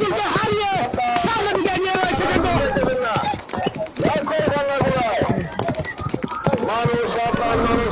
সোনার হারিয়ে সামনে এগিয়ে রয়েছে কিন্তু অসাধারণ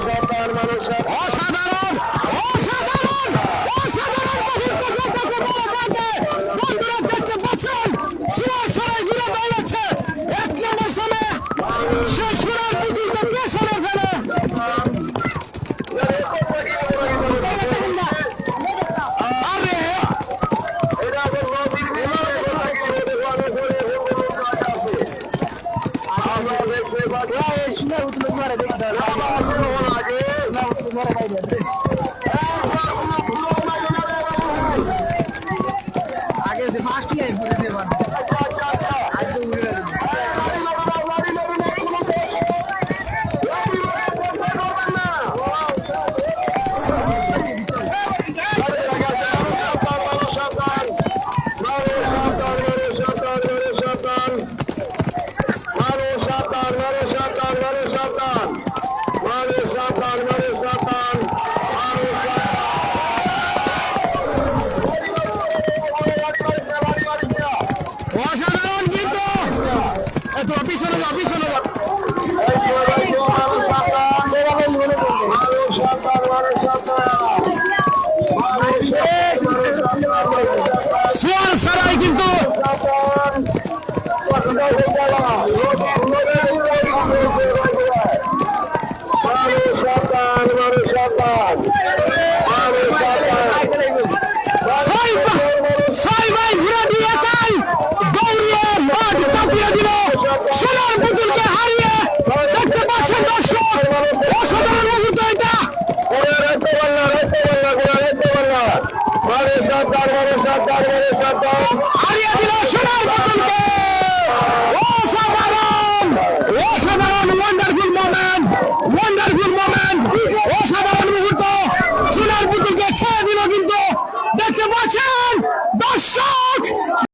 আগে ফার্স্ট ইয়ার ঘুরে দিয়ে অসাধারণ কিন্তু এত পিছনে যাও পিছনে যাও সোয়ার সারাই কিন্তু সরকার বলে সরকার বলে সরকার।